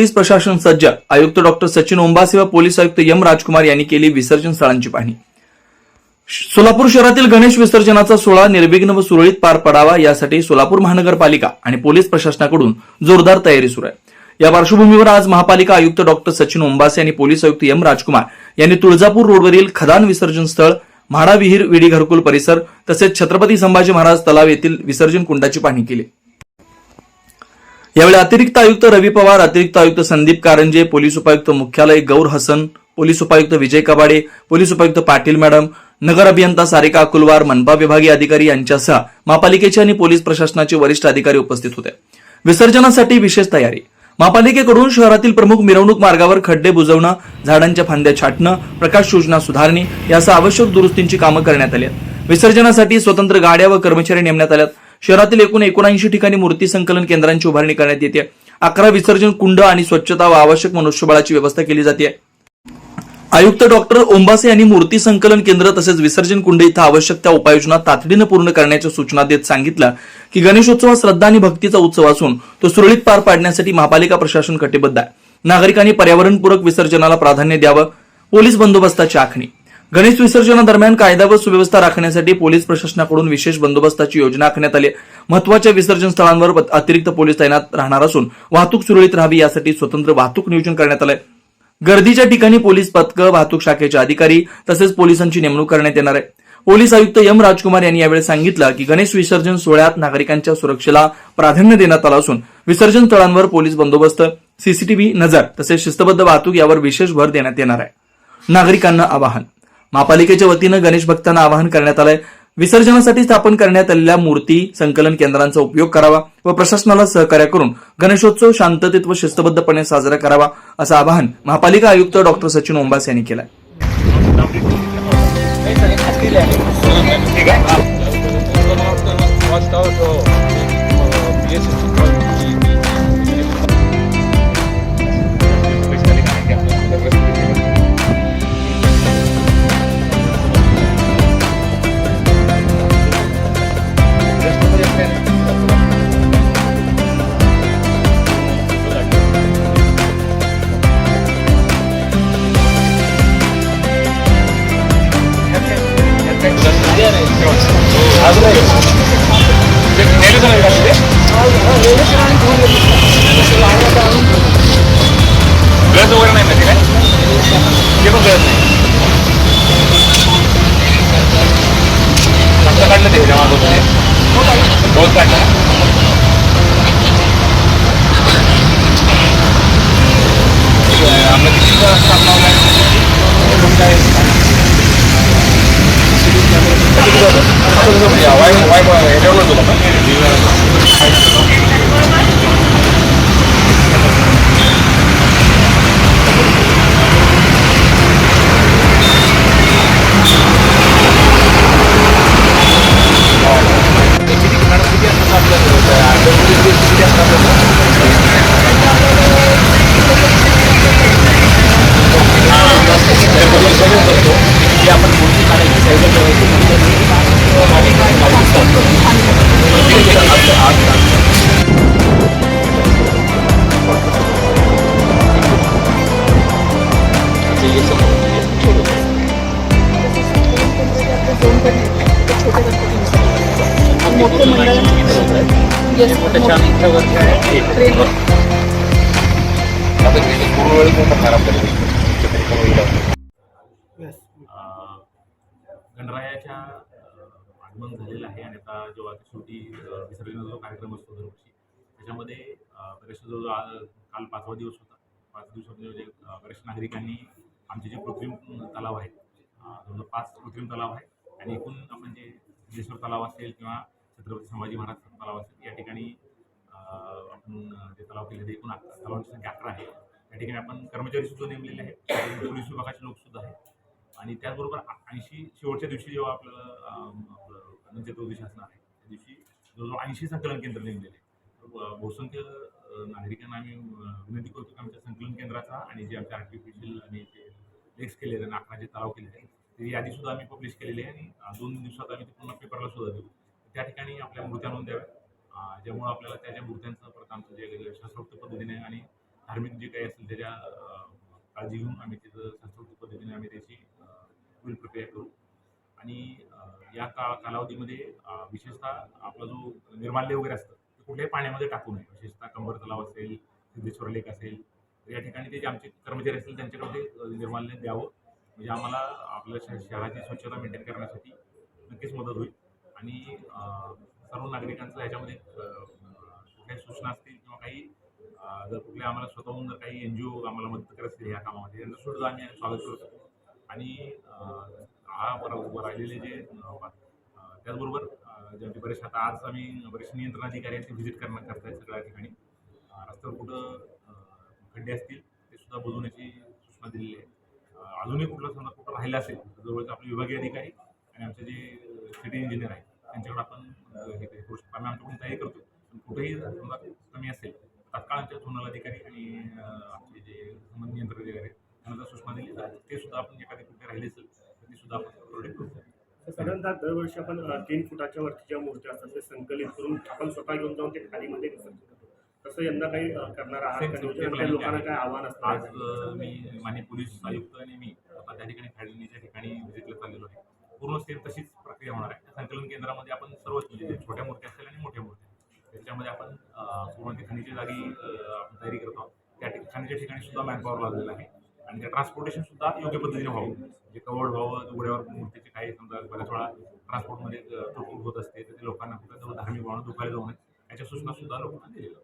Police प्रशासन सज्ज आयुक्त डॉक्टर सचिन ओंबासे व पोलीस आयुक्त एम. राजकुमार यांनी केली विसर्जन स्थळांची पाहणी. सोलापूर शहरातील गणेश विसर्जनाचा सोहळा निर्विघ्न व सुरळीत पार पडावा यासाठी सोलापूर महानगरपालिका आणि पोलीस प्रशासनाकडून जोरदार तयारी सुरू आहे. या पार्श्वभूमीवर आज महापालिका आयुक्त डॉक्टर सचिन ओंबासे आणि पोलीस आयुक्त एम. राजकुमार यांनी तुळजापूर रोडवरील खदान विसर्जन स्थळ म्हाडा विहीर विडी घरकुल परिसर तसेच छत्रपती संभाजी महाराज तलाव येथील विसर्जन कुंडाची पाहणी केली. यावेळी अतिरिक्त आयुक्त रवी पवार अतिरिक्त आयुक्त संदीप कारंजे पोलीस उपायुक्त मुख्यालय गौर हसन पोलीस उपायुक्त विजय कबाडे पोलीस उपायुक्त पाटील मॅडम नगर अभियंता सारिका अकुलवार मनपा विभागीय अधिकारी यांच्यासह महापालिकेचे आणि पोलीस प्रशासनाचे वरिष्ठ अधिकारी उपस्थित होते. विसर्जनासाठी विशेष तयारी. महापालिकेकडून शहरातील प्रमुख मिरवणूक मार्गावर खड्डे बुजवणं झाडांच्या फांद्या छाटणं प्रकाश योजना सुधारणे यासह आवश्यक दुरुस्तींची कामं करण्यात आली आहेत. विसर्जनासाठी स्वतंत्र गाड्या व कर्मचारी नेमण्यात आल्यात. शहरातील एकूण एकोणऐंशी ठिकाणी मूर्ती संकलन केंद्रांची उभारणी करण्यात येते. अकरा विसर्जन कुंड आणि स्वच्छता व आवश्यक मनुष्यबळाची व्यवस्था केली जाते. आयुक्त डॉक्टर ओंबासे यांनी मूर्ती संकलन केंद्र तसेच विसर्जन कुंड इथं आवश्यक त्या उपाययोजना तातडीनं पूर्ण करण्याच्या सूचना देत सांगितलं की गणेशोत्सव हा श्रद्धा आणि भक्तीचा उत्सव असून तो सुरळीत पार पाडण्यासाठी महापालिका प्रशासन कटिबद्ध आहे. नागरिकांनी पर्यावरणपूरक विसर्जनाला प्राधान्य द्यावं पोलीस बंदोबस्ताची आखणी. गणेश विसर्जनादरम्यान कायदा व सुव्यवस्था राखण्यासाठी पोलीस प्रशासनाकडून विशेष बंदोबस्ताची योजना आखण्यात आली महत्त्वाच्या विसर्जन स्थळांवर अतिरिक्त पोलीस तैनात राहणार असून वाहतूक सुरळीत राहावी यासाठी स्वतंत्र वाहतूक नियोजन करण्यात आलंय. गर्दीच्या ठिकाणी पोलीस पथकं वाहतूक शाखेचे अधिकारी तसेच पोलिसांची नेमणूक करण्यात येणार आहे. पोलीस आयुक्त एम राजकुमार यांनी यावेळी सांगितलं की गणेश विसर्जन सोहळ्यात नागरिकांच्या सुरक्षेला प्राधान्य देण्यात आलं असून विसर्जन स्थळांवर पोलीस बंदोबस्त सीसीटीव्ही नजर तसेच शिस्तबद्ध वाहतूक यावर विशेष भर देण्यात येणार आहे. नागरिकांना आवाहन. महापालिकेच्या वतीनं गणेश भक्तांना आवाहन करण्यात आलंय. विसर्जनासाठी स्थापन करण्यात आलेल्या मूर्ती संकलन केंद्रांचा उपयोग करावा व प्रशासनाला सहकार्य करून गणेशोत्सव शांततेत व शिस्तबद्धपणे साजरा करावा असं आवाहन महापालिका आयुक्त डॉक्टर सचिन ओंबास यांनी केलं गळत मोठे मंडळ गणरायाच्या आगमन झालेलं आहे आणि आता जेव्हा शेवटी विसर्जनाचा जो कार्यक्रम असतो दरवर्षी त्याच्यामध्ये बरेचसे जो जो काल पाचवा दिवस होता. पाच दिवसामध्ये जे अ, बरेचशे नागरिकांनी आमचे जे कृत्रिम तलाव आहेत जवळजवळ पाच कृत्रिम तलाव आहेत. आणि एकूण आपण जे सिद्धेश्वर तलाव असेल किंवा छत्रपती संभाजी महाराज तलाव असेल या ठिकाणी आपण जे तलाव केले ते एकूण तलावांची संख्या अकरा आहे. या ठिकाणी आपण कर्मचारी सुद्धा नेमलेले आहेत. पोलीस विभागाचे लोक सुद्धा आहेत. आणि त्याचबरोबर ऐंशी शेवटच्या दिवशी जेव्हा आपल्याला आपलं अनंत चतुर्दशी असणार आहे त्या दिवशी जवळजवळ ऐंशी संकलन केंद्र नेमलेले आहे. बहुसंख्य नागरिकांना आम्ही विनंती करतो की आमच्या संकलन केंद्राचा आणि जे आमच्या आर्टिफिशियल आणि जे लेक्स केलेले आहेत अकरा जे तलाव केलेले आहेत ते यादी सुद्धा आम्ही पब्लिश केलेली आहे आणि दोन दिवसात आम्ही ते पूर्ण पेपरला सुद्धा देऊ. त्या ठिकाणी आपल्या मूर्त्या आणून द्याव्या. ज्यामुळं आपल्याला त्याच्या मूर्त्यांचं परत आमचं जे शास्त्रोक्त पद्धतीने आणि धार्मिक जे काही असेल त्याच्या काळजी घेऊन आम्ही तिथं शास्त्रोक्त पद्धतीने आम्ही त्याची अं, पुढील प्रक्रिया करू. आणि या का कालावधीमध्ये विशेषतः आपला जो निर्माल्य वगैरे असतं ते कुठल्याही पाण्यामध्ये टाकू नये. विशेषतः कंबर तलाव असेल सिद्धेश्वर लेक असेल तर या ठिकाणी ते जे आमचे कर्मचारी असतील त्यांच्याकडे ते निर्माल्य द्यावं. म्हणजे आम्हाला आपल्या श- शहराची स्वच्छता मेंटेन करण्यासाठी नक्कीच मदत होईल. आणि सर्व नागरिकांचं याच्यामध्ये कुठल्याही सूचना असतील किंवा काही जर कुठल्या आम्हाला स्वतःहून जर काही एन जी ओ आम्हाला मदत करत असतील या कामामध्ये त्यांचं सुद्धा आम्ही स्वागत करतो. आणि हा राहिलेले जे त्याचबरोबर ज्यांचे बरेचसे आता आज आम्ही बरेचसे नियंत्रण अधिकारी आहेत ते व्हिजिट करणार करतायत सगळ्या ठिकाणी. रस्त्यावर कुठं खड्डे असतील ते सुद्धा बुजवण्याची सूचना दिलेली आहे. अजूनही कुठलं समजा कुठं राहिलं असेल जवळचे आपले विभागीय अधिकारी आणि आमचे जे सिटी इंजिनियर आहेत त्यांच्याकडे आपण हे करू शकतो आम्ही आमच्याकडून तयारी करतो कुठेही समजा कमी असेल तात्काळ आमच्या झोनल अधिकारी आणि आपले जे संबंधित नियंत्रण अधिकारी त्यांना सूचना दिली ते सुद्धा आपण एखादी कुठे राहिली असेल तर ती सुद्धा आपण प्रोटेक्ट करू साधारणतः दरवर्षी आपण तीन फुटाच्या वरती ज्या मूर्त्या असतात ते संकलित करून आपण स्वतः घेऊन जाऊन ते खालीमध्ये विसर्जन करतो. तसं यंदा काही करणार आहात planning लोकांना. काय आव्हान असतं आज मी मान्य पोलीस आयुक्त आणि मी आता त्या ठिकाणी खाडीच्या ठिकाणी व्हिजिटला चाललेलो आहे. पूर्ण सेम तशीच प्रक्रिया होणार आहे. संकलन केंद्रामध्ये आपण सर्वच म्हणजे जे छोट्या मूर्त्या असेल आणि मोठ्या मूर्त्या त्याच्यामध्ये आपण पूर्ण ते खाणीच्या जागी आपण तयारी करत आहोत. त्या ठिकाणीच्या ठिकाणी सुद्धा मॅनपॉवर लागलेला आहे. आणि त्या ट्रान्सपोर्टेशन सुद्धा योग्य पद्धतीने व्हावं. जे कवड व्हावं उघड्यावर मूर्तीचे काही समजा बऱ्याच वेळा ट्रान्सपोर्टमध्ये तुटफूट होत असते तर ते लोकांना कुठं धार्मिक वाहन दुखायला जाऊ नये. याच्या सूचना सुद्धा लोकांना दिलेल्या